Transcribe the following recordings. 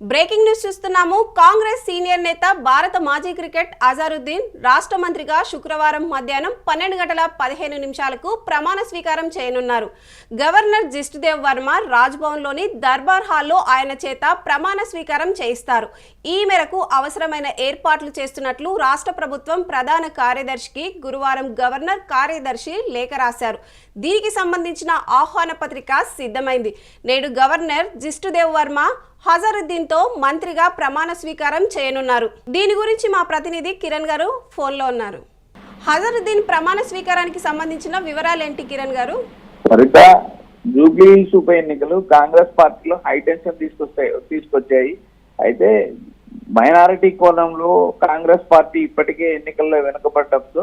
Breaking news చూస్తున్నాము. Congress senior నేత భారత మాజీ క్రికెట్ అజారుద్దీన్ రాష్ట్ర మంత్రిగా శుక్రవారం మధ్యాహ్నం పన్నెండు గంటల పదిహేను నిమిషాలకు ప్రమాణ స్వీకారం చేయనున్నారు. గవర్నర్ జిష్టుదేవ్ వర్మ రాజ్భవన్లోని దర్బార్ హాల్లో ఆయన చేత ప్రమాణ స్వీకారం చేయిస్తారు. ఈ మేరకు అవసరమైన ఏర్పాట్లు చేస్తున్నట్లు రాష్ట్ర ప్రభుత్వం ప్రధాన కార్యదర్శికి గురువారం గవర్నర్ కార్యదర్శి లేఖ రాశారు. దీనికి సంబంధించిన ఆహ్వాన పత్రిక సిద్ధమైంది. నేడు గవర్నర్ జిష్టుదేవ్ వర్మ హజరుద్దీన్తో మంత్రిగా ప్రమాణ స్వీకారం చేయనున్నారు. దీని గురించి మా ప్రతినిధి కిరణ్ గారు ఫోన్లో ఉన్నారు. హజరుద్దీన్ ప్రమాణ స్వీకారానికి సంబంధించిన వివరాలు ఏంటి కిరణ్ గారు? సరిత జూబ్లీ ఉప ఎన్నికలు కాంగ్రెస్ పార్టీలో హైటెన్షన్ తీసుకొస్తాయి తీసుకొచ్చాయి. అయితే మైనారిటీ కోణంలో కాంగ్రెస్ పార్టీ ఇప్పటికే ఎన్నికల్లో వెనుకబడటంతో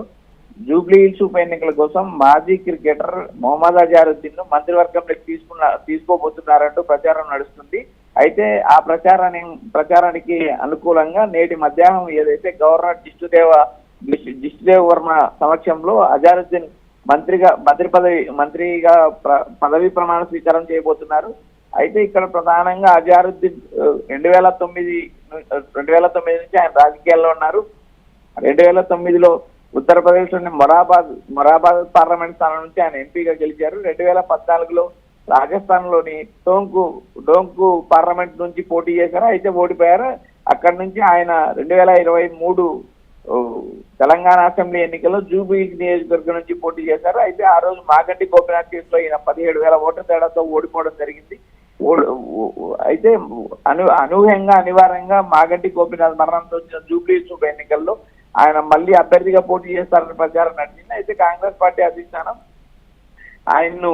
జూబ్లీ హిల్స్ ఉప ఎన్నికల కోసం మాజీ క్రికెటర్ మొహమ్మద్ అజారుద్దీన్ను మంత్రివర్గంలోకి తీసుకున్న తీసుకోబోతున్నారంటూ ప్రచారం నడుస్తుంది. అయితే ఆ ప్రచారాన్ని ప్రచారానికి అనుకూలంగా నేటి మధ్యాహ్నం ఏదైతే గవర్నర్ జిష్ణుదేవ జిష్ణుదేవ్ వర్మ సమక్షంలో అజారుద్దీన్ మంత్రిగా మంత్రి పదవి మంత్రిగా పదవి ప్రమాణ స్వీకారం చేయబోతున్నారు. అయితే ఇక్కడ ప్రధానంగా అజారుద్దీన్ రెండు వేల తొమ్మిది రెండు వేల తొమ్మిది నుంచి ఆయన రాజకీయాల్లో ఉన్నారు. రెండు వేల తొమ్మిదిలో ఉత్తరప్రదేశ్లోని మొరాబాద్ మొరాబాద్ పార్లమెంట్ స్థానం నుంచి ఆయన ఎంపీగా గెలిచారు. రెండు వేల పద్నాలుగులో రాజస్థాన్లోని టోంకు డోంకు పార్లమెంట్ నుంచి పోటీ చేశారు? అయితే ఓడిపోయారు? అక్కడి నుంచి ఆయన రెండు వేల ఇరవై మూడు తెలంగాణ అసెంబ్లీ ఎన్నికల్లో జూబీ నియోజకవర్గం నుంచి పోటీ చేశారు. అయితే ఆ రోజు మాగంటి గోపినాథ్ కేసులో ఈయన పదిహేడు వేల ఓట్ల తేడాతో ఓడిపోవడం జరిగింది. ఓ- అయితే అను అనూహ్యంగా అనివార్యంగా మాగంటి గోపినాథ్ మరణంతో వచ్చిన జూబ్లీ ఉప ఎన్నికల్లో ఆయన మళ్ళీ అభ్యర్థిగా పోటీ చేస్తారని ప్రచారం నడిచింది. అయితే కాంగ్రెస్ పార్టీ అధిష్టానం ఆయన్ను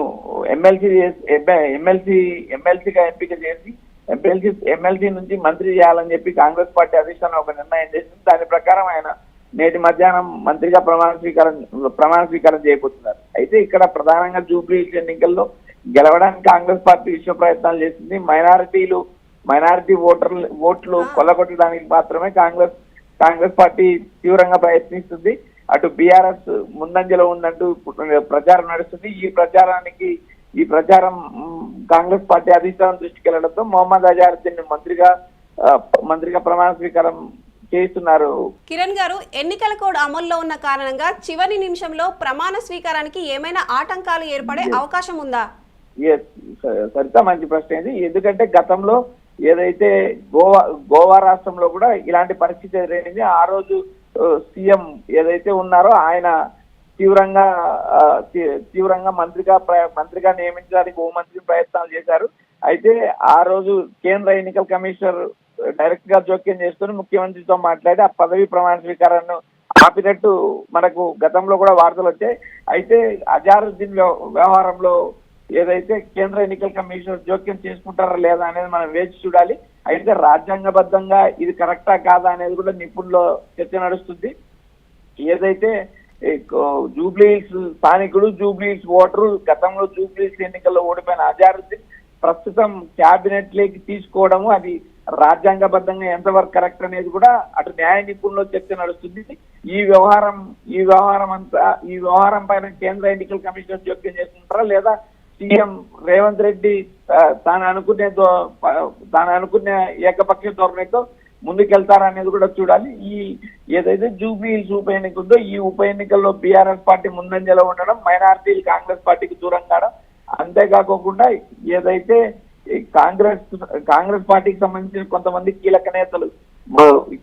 ఎమ్మెల్సీ ఎమ్మెల్సీ ఎమ్మెల్సీగా ఎంపిక చేసి ఎమ్మెల్సీ ఎమ్మెల్సీ నుంచి మంత్రి చేయాలని చెప్పి కాంగ్రెస్ పార్టీ అధిష్టానం ఒక నిర్ణయం చేసింది. దాని ప్రకారం ఆయన నేటి మధ్యాహ్నం మంత్రిగా ప్రమాణ స్వీకారం ప్రమాణ స్వీకారం చేయబోతున్నారు. అయితే ఇక్కడ ప్రధానంగా జూబ్లీ ఎన్నికల్లో గెలవడానికి కాంగ్రెస్ పార్టీ విశ్వ ప్రయత్నాలు చేసింది. మైనారిటీలు మైనారిటీ ఓటర్లు ఓట్లు కొల్లగొట్టడానికి మాత్రమే కాంగ్రెస్ కాంగ్రెస్ పార్టీ తీవ్రంగా ప్రయత్నిస్తుంది. అటు బీఆర్ఎస్ ముందంజలో ఉందంటూ ప్రచారం నడుస్తుంది. ఈ ప్రచారానికి ఈ ప్రచారం కాంగ్రెస్ పార్టీ అధిష్టానం దృష్టికి వెళ్ళడంతో మొహమ్మద్ అజారుద్దీన్ మంత్రిగా మంత్రిగా ప్రమాణ స్వీకారం చేస్తున్నారు. కిరణ్ గారు ఎన్నికల కోడ్ అమల్లో ఉన్న కారణంగా చివరి నిమిషంలో ప్రమాణ స్వీకారానికి ఏమైనా ఆటంకాలు ఏర్పడే అవకాశం ఉందా? సరిత మంచి ప్రశ్న ఇది. ఎందుకంటే గతంలో ఏదైతే గోవా గోవా రాష్ట్రంలో కూడా ఇలాంటి పరిస్థితి ఎదురైంది. ఆ రోజు సీఎం ఏదైతే ఉన్నారో ఆయన తీవ్రంగా తీ- తీవ్రంగా మంత్రిగా ప్ర- మంత్రిగా నియమించడానికి హోంమంత్రి ప్రయత్నాలు చేశారు. అయితే ఆ రోజు కేంద్ర ఎన్నికల కమిషనర్ డైరెక్ట్గా జోక్యం చేస్తూ ముఖ్యమంత్రితో మాట్లాడి ఆ పదవి ప్రమాణ స్వీకారాన్ని ఆపినట్టు మనకు గతంలో కూడా వార్తలు వచ్చాయి. అయితే అజారుద్దీన్ వ్యవ- వ్యవహారంలో ఏదైతే కేంద్ర ఎన్నికల కమిషనర్ జోక్యం చేసుకుంటారా లేదా అనేది మనం వేచి చూడాలి. అయితే రాజ్యాంగబద్ధంగా ఇది కరెక్టా కాదా అనేది కూడా నిపుణుల్లో చర్చ నడుస్తుంది. ఏదైతే జూబ్లీహిల్స్ స్థానికుడు జూబ్లీహిల్స్ ఓటరు గతంలో జూబ్లీహిల్స్ ఎన్నికల్లో ఓడిపోయిన అజారుద్దీన్ ప్రస్తుతం క్యాబినెట్ లేకి తీసుకోవడము అది రాజ్యాంగబద్ధంగా ఎంతవరకు కరెక్ట్ అనేది కూడా అటు న్యాయ నిపుణుల్లో చర్చ నడుస్తుంది. ఈ వ్యవహారం ఈ వ్యవహారం అంతా ఈ వ్యవహారం పైన కేంద్ర ఎన్నికల కమిషన్ జోక్యం చేసుకుంటారా లేదా సీఎం రేవంత్ రెడ్డి తాను అనుకునే తాను అనుకునే ఏకపక్ష ధోరణితో ముందుకెళ్తారా అనేది కూడా చూడాలి. ఈ ఏదైతే జూబ్లీ హిల్స్ ఉప ఎన్నిక ఉందో ఈ ఉప ఎన్నికల్లో బీఆర్ఎస్ పార్టీ ముందంజలో ఉండడం మైనార్టీలు కాంగ్రెస్ పార్టీకి దూరం కావడం అంతేకాకుండా ఏదైతే కాంగ్రెస్ కాంగ్రెస్ పార్టీకి సంబంధించిన కొంతమంది కీలక నేతలు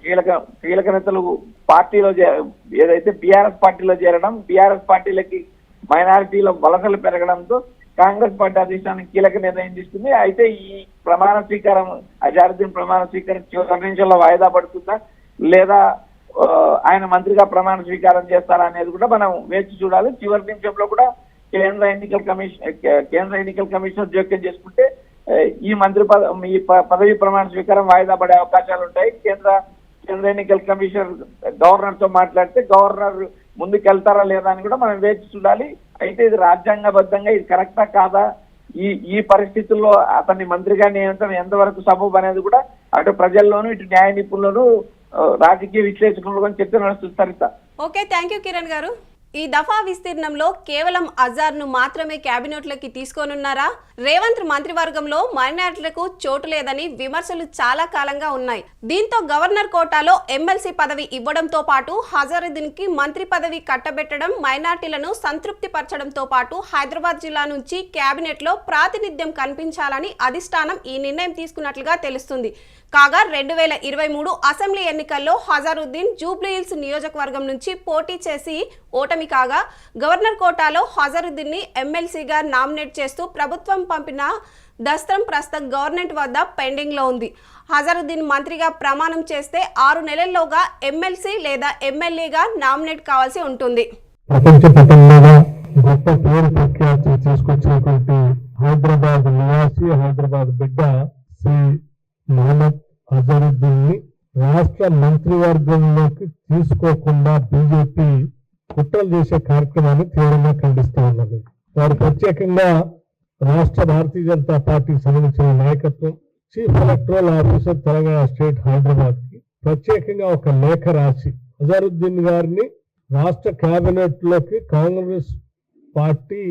కీలక కీలక నేతలు పార్టీలో ఏదైతే బీఆర్ఎస్ పార్టీలో చేరడం బీఆర్ఎస్ పార్టీలకి మైనారిటీలో వలసలు పెరగడంతో కాంగ్రెస్ పార్టీ అధిష్టానం కీలక నిర్ణయం తీసుకుంది. అయితే ఈ ప్రమాణ స్వీకారం అజారుద్దీన్ ప్రమాణ స్వీకారం చివరి నిమిషంలో వాయిదా పడుతుందా? లేదా ఆయన మంత్రిగా ప్రమాణ స్వీకారం చేస్తారా అనేది కూడా మనం వేచి చూడాలి. చివరి నిమిషంలో కూడా కేంద్ర ఎన్నికల కమిషన్ కేంద్ర ఎన్నికల కమిషన్ జోక్యం చేసుకుంటే ఈ మంత్రి పద ఈ పదవి ప్రమాణ స్వీకారం వాయిదా పడే అవకాశాలు ఉంటాయి. కేంద్ర కేంద్ర ఎన్నికల కమిషన్ గవర్నర్తో మాట్లాడితే గవర్నర్ ముందుకెళ్తారా లేదా అని కూడా మనం వేచి చూడాలి. అయితే ఇది రాజ్యాంగబద్ధంగా ఇది కరెక్టా కాదా? ఈ ఈ పరిస్థితుల్లో అతన్ని మంత్రిగా నియమించడం ఎంతవరకు సబబు అనేది కూడా అటు ప్రజల్లోనూ ఇటు న్యాయ నిపుణులను రాజకీయ విశ్లేషకులు కూడా చర్చ నడుస్తుంది Sarita. Okay thank you Kiran garu. ఈ దఫా విస్తీర్ణంలో కేవలం అజార్ను మాత్రమే కేబినెట్లోకి తీసుకోనున్నారా? రేవంత్ మంత్రివర్గంలో మైనార్టీలకు చోటు లేదని విమర్శలు చాలా కాలంగా ఉన్నాయి. దీంతో గవర్నర్ కోటాలో ఎమ్మెల్సీ పదవి ఇవ్వడంతో పాటు హజారుద్దీన్కి మంత్రి పదవి కట్టబెట్టడం మైనార్టీలను సంతృప్తి పరచడంతో పాటు హైదరాబాద్ జిల్లా నుంచి కేబినెట్లో ప్రాతినిధ్యం కనిపించాలని అధిష్టానం ఈ నిర్ణయం తీసుకున్నట్లుగా తెలుస్తుంది. కాగా రెండు వేల ఇరవై మూడు అసెంబ్లీ ఎన్నికల్లో హజారుద్దీన్ జూబ్లీహిల్స్ నియోజకవర్గం నుంచి పోటీ చేసి ఓటమి కాగా గవర్నర్ కోటాలో హజరుద్దీన్ని ఎమ్మెల్సీగా నామినేట్ చేస్తూ ప్రభుత్వం పంపిన దస్త్రం ప్రస్తుతం గవర్నమెంట్ వద్ద పెండింగ్లో ఉంది. హజరుద్దీన్ మంత్రిగా ప్రమాణం చేస్తే ఆరు నెలల్లోగా ఎమ్మెల్సీ లేదా ఎమ్మెల్యేగా నామినేట్ కావాల్సి ఉంటుంది. ప్రపంచ పటంలో గొప్ప పేరు ప్రఖ్యాతులు తీసుకొచ్చినటువంటి హైదరాబాద్ నివాసి హైదరాబాద్ బిడ్డ శ్రీ మహమ్మద్ అజరుద్దీన్ని రాష్ట్ర మంత్రివర్గంలోకి తీసుకోకుండా బీజేపీ కుట్రలు చేసే కార్యక్రమాన్ని తీవ్రంగా ఖండిస్తూ ఉన్నది. వారు ప్రత్యేకంగా రాష్ట్ర భారతీయ జనతా పార్టీకి సంబంధించిన నాయకత్వం chief electoral officer Telangana state హైదరాబాద్కి ప్రత్యేకంగా ఒక లేఖ రాసి అజరుద్దీన్ గారిని రాష్ట్ర కేబినెట్లోకి కాంగ్రెస్ పార్టీ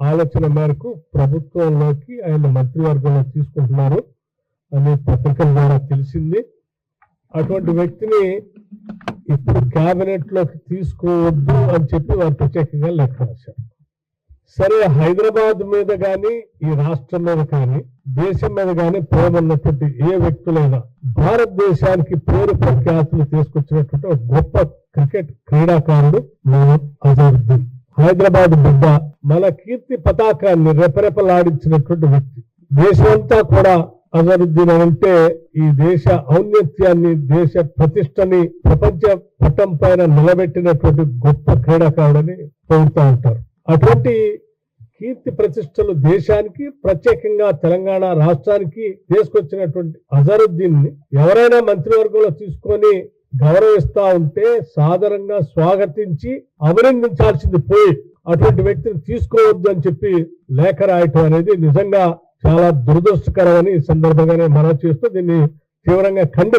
ఆలోచన మేరకు ప్రభుత్వంలోకి ఆయన మంత్రివర్గంలో తీసుకుంటున్నారు అని పత్రికల ద్వారా తెలిసింది. అటువంటి వ్యక్తిని ఇప్పుడు క్యాబినెట్లోకి లోకి తీసుకోవద్దు అని చెప్పి వారు ప్రత్యేకంగా లెక్క రాశారు. సరే హైదరాబాద్ మీద కానీ ఈ రాష్ట్రం మీద కానీ దేశం మీద కానీ ప్రేమ ఉన్నటువంటి ఏ వ్యక్తులైనా భారతదేశానికి పేరు ప్రఖ్యాతులు తీసుకొచ్చినటువంటి ఒక గొప్ప క్రికెట్ క్రీడాకారుడు మహమ్మద్ అజరుద్దీన్. హైదరాబాద్ బిడ్డ మన కీర్తి పతాకాన్ని రెపరెపలాడించినటువంటి వ్యక్తి. దేశమంతా కూడా అజరుద్దీన్ అంటే ఈ దేశ ఔన్నత్యాన్ని దేశ ప్రతిష్టని ప్రపంచ పటం పైన నిలబెట్టినటువంటి గొప్ప క్రీడాకారుడని పొగుడుతూ ఉంటారు. అటువంటి కీర్తి ప్రతిష్టలు దేశానికి ప్రత్యేకంగా తెలంగాణ రాష్ట్రానికి తీసుకొచ్చినటువంటి అజరుద్దీన్ని ఎవరైనా మంత్రివర్గంలో తీసుకొని గౌరవిస్తా ఉంటే సాధారణంగా స్వాగతించి అభినందించాల్సింది పోయి అటువంటి వ్యక్తిని తీసుకోవద్దు అని చెప్పి లేఖ రాయటం అనేది నిజంగా చాలా దురదృష్టకరమని ఈ సందర్భంగానే మనం చేస్తూ దీన్ని తీవ్రంగా ఖండి